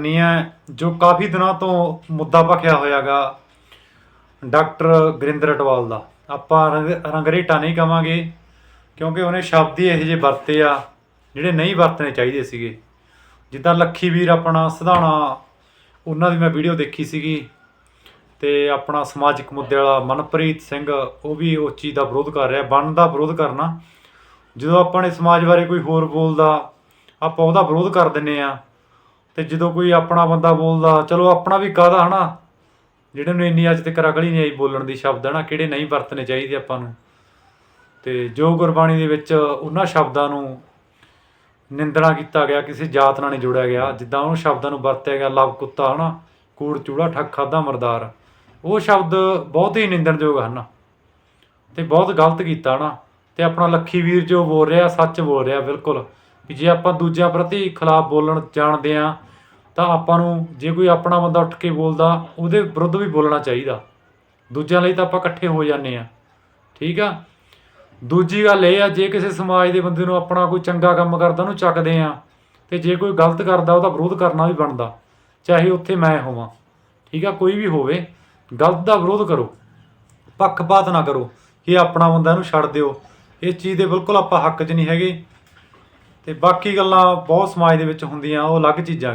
ਕਰਨੀ ਹੈ, ਜੋ ਕਾਫੀ ਦਿਨਾਂ ਤੋਂ ਮੁੱਦਾ ਭਖਿਆ ਹੋਇਆਗਾ ਡਾਕਟਰ ਗਰਿੰਦਰ ਅਟਵਾਲ ਦਾ। ਆਪਾਂ ਰੰਗ, ਰੰਗਰੇਟਾ ਨਹੀਂ ਕਵਾਂਗੇ, ਕਿਉਂਕਿ ਉਹਨੇ ਸ਼ਬਦ ਹੀ ਇਹੋ ਜਿਹੇ ਵਰਤੇ ਆ, ਜਿਹੜੇ ਨਹੀਂ ਵਰਤਣੇ ਚਾਹੀਦੇ ਸੀਗੇ। ਜਿੱਦਾਂ ਲੱਖੀ ਵੀਰ ਆਪਣਾ ਸਿਧਾਣਾ, ਉਹਨਾਂ ਦੀ ਮੈਂ ਵੀਡੀਓ ਦੇਖੀ ਸੀਗੀ, ਤੇ ਆਪਣਾ ਸਮਾਜਿਕ ਮੁੱਦੇ ਵਾਲਾ ਮਨਪ੍ਰੀਤ ਸਿੰਘ, ਉਹ ਵੀ ਉਸ ਚੀਜ਼ ਦਾ ਵਿਰੋਧ ਕਰ ਰਿਹਾ ਬਣਨ ਦਾ ਵਿਰੋਧ ਕਰਨਾ। ਜਦੋਂ ਆਪਾਂ ਨੇ ਸਮਾਜ ਬਾਰੇ ਕੋਈ ਹੋਰ ਬੋਲਦਾ, ਆਪਾਂ ਉਹਦਾ ਵਿਰੋਧ ਕਰ ਦਿੰਨੇ ਆ ਤੇ ਜਦੋਂ ਕੋਈ ਆਪਣਾ ਬੰਦਾ ਬੋਲਦਾ, ਚਲੋ ਆਪਣਾ ਵੀ ਕਾਹਦਾ ਹਨਾ? ਜਿਹੜੇ ਨੂੰ ਇੰਨੀ ਅੱਜ ਤੱਕ ਰਗਲੀ ਨਹੀਂ ਆਈ ਬੋਲਣ ਦੀ ਸ਼ਬਦ ਹਨਾ, ਕਿਹੜੇ ਨਹੀਂ ਵਰਤਣੇ ਚਾਹੀਦੇ ਆਪਾਂ ਨੂੰ। ਤੇ ਜੋ ਗੁਰਬਾਣੀ ਦੇ ਵਿੱਚ ਉਹਨਾਂ ਸ਼ਬਦਾਂ ਨੂੰ ਨਿੰਦਣਾ ਕੀਤਾ ਗਿਆ, ਕਿਸੇ ਜਾਤ ਨਾਲ ਨਹੀਂ ਜੋੜਿਆ ਗਿਆ, ਜਿੱਦਾਂ ਉਹ ਸ਼ਬਦਾਂ ਨੂੰ ਵਰਤਿਆ ਗਿਆ, ਲਵ ਕੁੱਤਾ ਹਨਾ, ਕੂੜ, ਚੂੜਾ, ਠੱਗ, ਖਾਦਾ, ਮਰਦਾਰ। ਉਹ ਸ਼ਬਦ ਬਹੁਤ ਹੀ ਨਿੰਦਣਯੋਗ ਹਨ। ਤੇ ਬਹੁਤ ਗਲਤ ਕੀਤਾ ਨਾ ਤੇ ਆਪਣਾ ਲੱਖੀ ਵੀਰ ਜੋ ਬੋਲ ਰਿਹਾ, ਸੱਚ ਬੋਲ ਰਿਹਾ, ਬਿਲਕੁਲ। ਵੀ ਜੇ ਆਪਾਂ ਦੂਜਿਆਂ ਪ੍ਰਤੀ ਖਿਲਾਫ ਬੋਲਣ ਜਾਣਦੇ ਆ ਤਾਂ ਆਪਾਂ ਨੂੰ ਜੇ ਕੋਈ ਆਪਣਾ ਬੰਦਾ ਉੱਠ ਕੇ ਬੋਲਦਾ, ਉਹਦੇ ਵਿਰੁੱਧ ਵੀ ਬੋਲਣਾ ਚਾਹੀਦਾ। ਦੂਜਿਆਂ ਲਈ ਤਾਂ ਆਪਾਂ ਇਕੱਠੇ ਹੋ ਜਾਂਦੇ ਆ ਠੀਕ ਆ? ਦੂਜੀ ਗੱਲ ਇਹ ਆ, ਜੇ ਕਿਸੇ ਸਮਾਜ ਦੇ ਬੰਦੇ ਨੂੰ ਆਪਣਾ ਕੋਈ ਚੰਗਾ ਕੰਮ ਕਰਦਾ, ਉਹਨੂੰ ਚੱਕਦੇ ਆ ਤੇ ਜੇ ਕੋਈ ਗਲਤ ਕਰਦਾ, ਉਹਦਾ ਵਿਰੋਧ ਕਰਨਾ ਵੀ ਬਣਦਾ, ਚਾਹੇ ਉੱਥੇ ਮੈਂ ਹੋਵਾਂ। ਠੀਕ ਆ? ਕੋਈ ਵੀ ਹੋਵੇ, ਗਲਤ ਦਾ ਵਿਰੋਧ ਕਰੋ। ਪੱਖਪਾਤ ਨਾ ਕਰੋ ਕਿ ਆਪਣਾ ਬੰਦਾ ਇਹਨੂੰ ਛੱਡ ਦਿਓ। ਇਸ ਚੀਜ਼ ਦੇ ਬਿਲਕੁਲ ਆਪਾਂ ਹੱਕ 'ਚ ਨਹੀਂ ਹੈਗੇ। ਤੇ ਬਾਕੀ ਗੱਲਾਂ ਬਹੁਤ ਸਮਾਜ ਦੇ ਵਿੱਚ ਹੁੰਦੀਆਂ ਉਹ ਅਲੱਗ ਚੀਜ਼ਾਂ